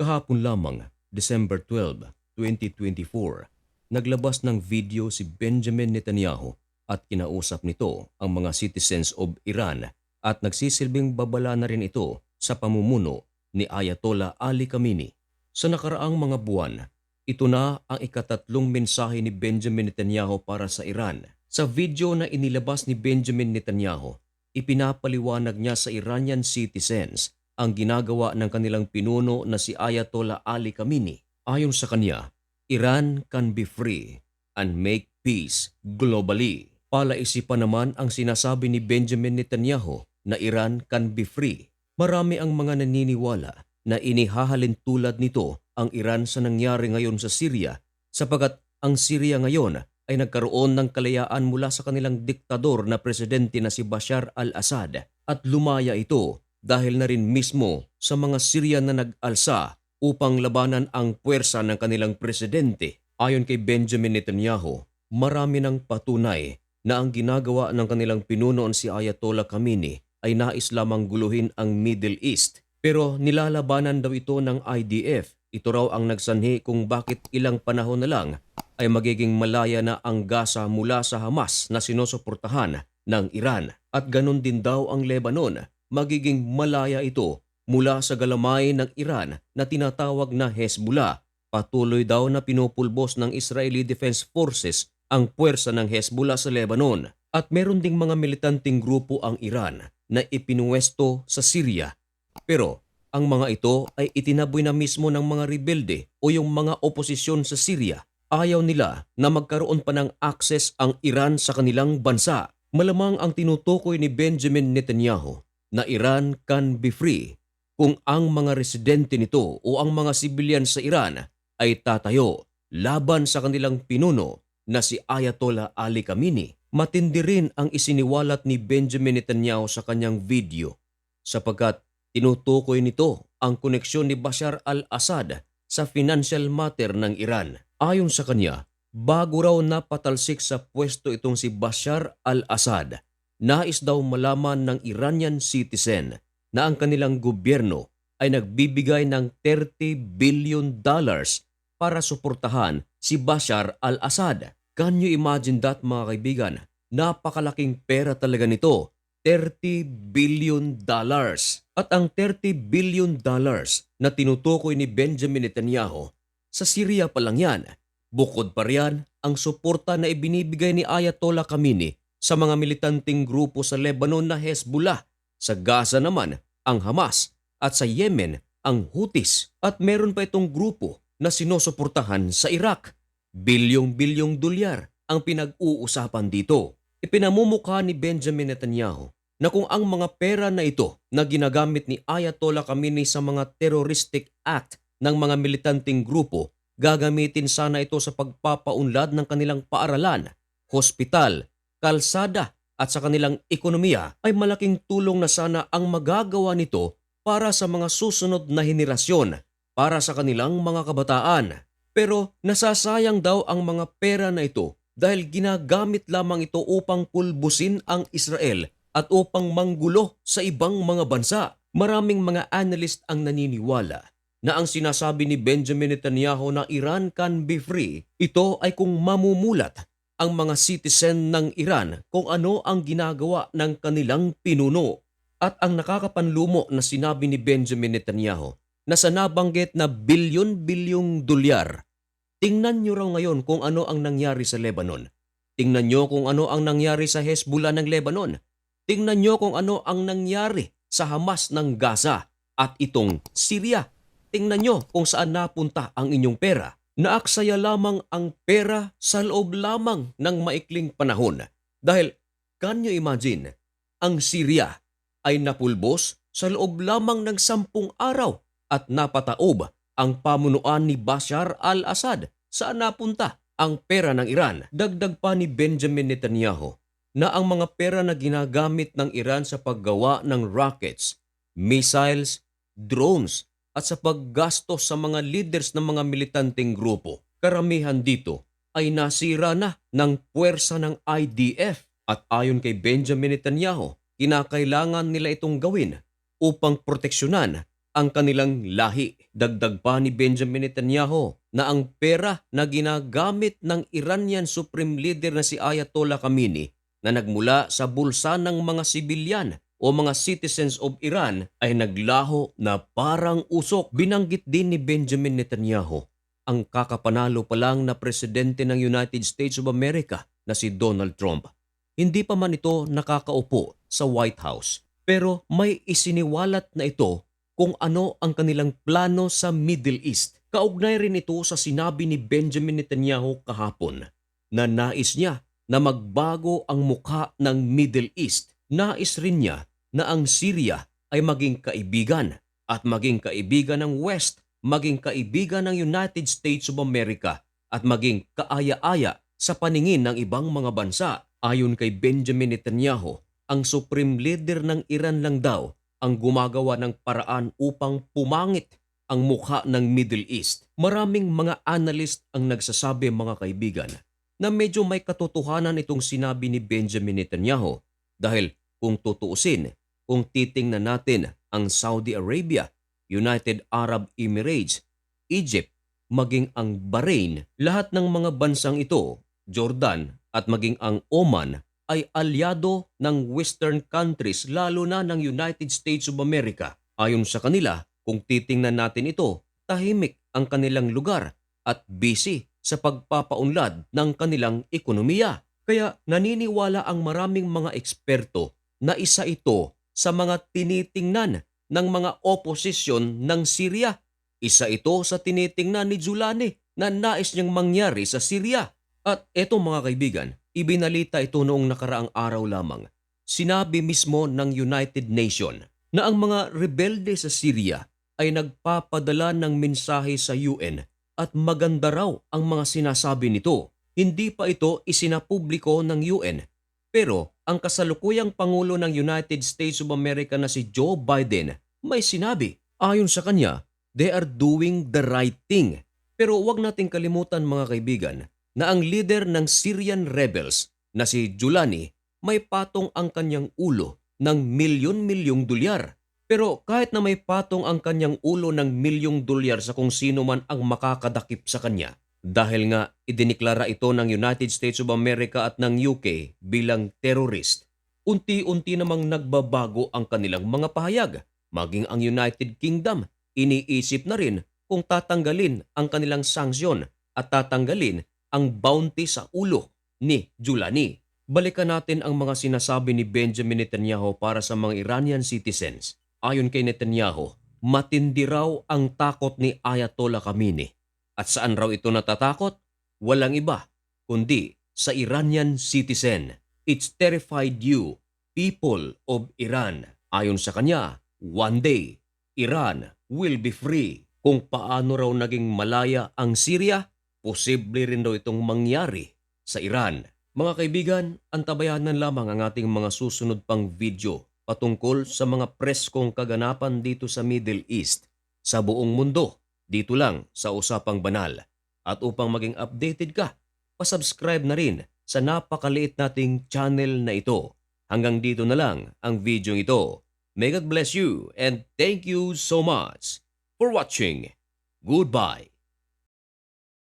Kahapon lamang, December 12, 2024, naglabas ng video si Benjamin Netanyahu at kinausap nito ang mga citizens of Iran at nagsisilbing babala na rin ito sa pamumuno ni Ayatollah Ali Khamenei. Sa nakaraang mga buwan, ito na ang ikatatlong mensahe ni Benjamin Netanyahu para sa Iran. Sa video na inilabas ni Benjamin Netanyahu, ipinapaliwanag niya sa Iranian citizens ang ginagawa ng kanilang pinuno na si Ayatollah Ali Khamenei. Ayon sa kanya, Iran can be free and make peace globally. Palaisipan naman ang sinasabi ni Benjamin Netanyahu na Iran can be free. Marami ang mga naniniwala na inihahalin tulad nito ang Iran sa nangyari ngayon sa Syria sapagat ang Syria ngayon ay nagkaroon ng kalayaan mula sa kanilang diktador na presidente na si Bashar al-Assad at lumaya ito dahil na rin mismo sa mga Syrian na nag-alsa upang labanan ang puwersa ng kanilang presidente. Ayon kay Benjamin Netanyahu, marami ng patunay na ang ginagawa ng kanilang pinunoon si Ayatollah Khamenei ay nais lamang guluhin ang Middle East. Pero nilalabanan daw ito ng IDF. Ito raw ang nagsanhi kung bakit ilang panahon na lang ay magiging malaya na ang Gaza mula sa Hamas na sinusuportahan ng Iran. At ganun din daw ang Lebanon. Magiging malaya ito mula sa galamay ng Iran na tinatawag na Hezbollah. Patuloy daw na pinupulbos ng Israeli Defense Forces ang puwersa ng Hezbollah sa Lebanon. At meron ding mga militanteng grupo ang Iran na ipinuwesto sa Syria. Pero ang mga ito ay itinaboy na mismo ng mga rebelde o yung mga oposisyon sa Syria. Ayaw nila na magkaroon pa ng access ang Iran sa kanilang bansa. Malamang ang tinutukoy ni Benjamin Netanyahu na Iran can be free kung ang mga residente nito o ang mga sibilyan sa Iran ay tatayo laban sa kanilang pinuno na si Ayatollah Ali Khamenei. Matindi rin ang isiniwalat ni Benjamin Netanyahu sa kanyang video sapagkat tinutukoy nito ang koneksyon ni Bashar al-Assad sa financial matter ng Iran. Ayon sa kanya, bago raw napatalsik sa pwesto itong si Bashar al-Assad, nais daw malaman ng Iranian citizen na ang kanilang gobyerno ay nagbibigay ng 30 billion dollars para suportahan si Bashar al-Assad. Can you imagine that mga kaibigan? Napakalaking pera talaga nito. 30 billion dollars. At ang 30 billion dollars na tinutukoy ni Benjamin Netanyahu, sa Syria pa lang yan. Bukod pa riyan ang suporta na ibinibigay ni Ayatollah Khamenei sa mga militanteng grupo sa Lebanon na Hezbollah. Sa Gaza naman ang Hamas at sa Yemen ang Houthis. At meron pa itong grupo na sinusuportahan sa Iraq. Bilyong-bilyong dolyar ang pinag-uusapan dito. Ipinamumukha ni Benjamin Netanyahu na kung ang mga pera na ito na ginagamit ni Ayatollah Khamenei sa mga terroristic act ng mga militanteng grupo, gagamitin sana ito sa pagpapaunlad ng kanilang paaralan, hospital, kalsada at sa kanilang ekonomiya ay malaking tulong na sana ang magagawa nito para sa mga susunod na henerasyon, para sa kanilang mga kabataan. Pero nasasayang daw ang mga pera na ito dahil ginagamit lamang ito upang pulbusin ang Israel at upang manggulo sa ibang mga bansa. Maraming mga analyst ang naniniwala na ang sinasabi ni Benjamin Netanyahu na Iran can be free, ito ay kung mamumulat ang mga citizen ng Iran kung ano ang ginagawa ng kanilang pinuno. At ang nakakapanlumo na sinabi ni Benjamin Netanyahu na sa nabanggit na bilyon-bilyong dolyar Tingnan nyo raw ngayon kung ano ang nangyari sa Lebanon. Tingnan nyo kung ano ang nangyari sa Hezbollah ng Lebanon. Tingnan nyo kung ano ang nangyari sa Hamas ng Gaza at itong Syria. Tingnan nyo kung saan napunta ang inyong pera. Naaksaya lamang ang pera sa loob lamang ng maikling panahon. Dahil, can you imagine, ang Syria ay napulbos sa loob lamang ng sampung araw at napataob ang pamunuan ni Bashar al-Assad. Saan napunta ang pera ng Iran? Dagdag pa ni Benjamin Netanyahu na ang mga pera na ginagamit ng Iran sa paggawa ng rockets, missiles, drones at sa paggastos sa mga leaders ng mga militanteng grupo. Karamihan dito ay nasira na ng puwersa ng IDF at ayon kay Benjamin Netanyahu, kinakailangan nila itong gawin upang proteksyonan ang kanilang lahi. Dagdag pa ni Benjamin Netanyahu na ang pera na ginagamit ng Iranian Supreme Leader na si Ayatollah Khamenei na nagmula sa bulsa ng mga sibilyan o mga citizens of Iran ay naglaho na parang usok. Binanggit din ni Benjamin Netanyahu ang kakapanalo pa lang na presidente ng United States of America na si Donald Trump. Hindi pa man ito nakakaupo sa White House pero may isiniwalat na ito kung ano ang kanilang plano sa Middle East. Kaugnay rin ito sa sinabi ni Benjamin Netanyahu kahapon na nais niya na magbago ang mukha ng Middle East. Nais rin niya na ang Syria ay maging kaibigan at maging kaibigan ng West, maging kaibigan ng United States of America at maging kaaya-aya sa paningin ng ibang mga bansa. Ayon kay Benjamin Netanyahu, ang supreme leader ng Iran lang daw ang gumagawa ng paraan upang pumangit ang mukha ng Middle East. Maraming mga analyst ang nagsasabi mga kaibigan na medyo may katotohanan itong sinabi ni Benjamin Netanyahu dahil kung tutuusin, kung titingnan natin ang Saudi Arabia, United Arab Emirates, Egypt, maging ang Bahrain, lahat ng mga bansang ito, Jordan at maging ang Oman ay alyado ng Western countries lalo na ng United States of America. Ayon sa kanila, kung titingnan natin ito, tahimik ang kanilang lugar at busy sa pagpapaunlad ng kanilang ekonomiya. Kaya naniniwala ang maraming mga eksperto na isa ito sa mga tinitingnan ng mga oposisyon ng Syria. Isa ito sa tinitingnan ni Julani na nais niyang mangyari sa Syria. At eto mga kaibigan, ibinalita ito noong nakaraang araw lamang. Sinabi mismo ng United Nation na ang mga rebelde sa Syria ay nagpapadala ng mensahe sa UN at maganda raw ang mga sinasabi nito. Hindi pa ito isinapubliko ng UN. Pero ang kasalukuyang Pangulo ng United States of America na si Joe Biden may sinabi. Ayon sa kanya, they are doing the right thing. Pero wag nating kalimutan mga kaibigan na ang leader ng Syrian rebels na si Julani may patong ang kanyang ulo ng milyon-milyong dolyar. Pero kahit na may patong ang kanyang ulo ng milyong dolyar sa kung sino man ang makakadakip sa kanya, dahil nga idiniklara ito ng United States of America at ng UK bilang terrorist, unti-unti namang nagbabago ang kanilang mga pahayag. Maging ang United Kingdom, iniisip na rin kung tatanggalin ang kanilang sanksyon at tatanggalin ang bounty sa ulo ni Julani. Balikan natin ang mga sinasabi ni Benjamin Netanyahu para sa mga Iranian citizens. Ayon kay Netanyahu, matindi raw ang takot ni Ayatollah Khamenei. At saan raw ito natatakot? Walang iba, kundi sa Iranian citizen. It's terrified you, people of Iran. Ayon sa kanya, one day, Iran will be free. Kung paano raw naging malaya ang Syria, posible rin daw itong mangyari sa Iran. Mga kaibigan, antabayanan lamang ang ating mga susunod pang video patungkol sa mga preskong kaganapan dito sa Middle East sa buong mundo dito lang sa Usapang Banal. At upang maging updated ka, pasubscribe na rin sa napakaliit nating channel na ito. Hanggang dito na lang ang video ito. May God bless you and thank you so much for watching. Goodbye.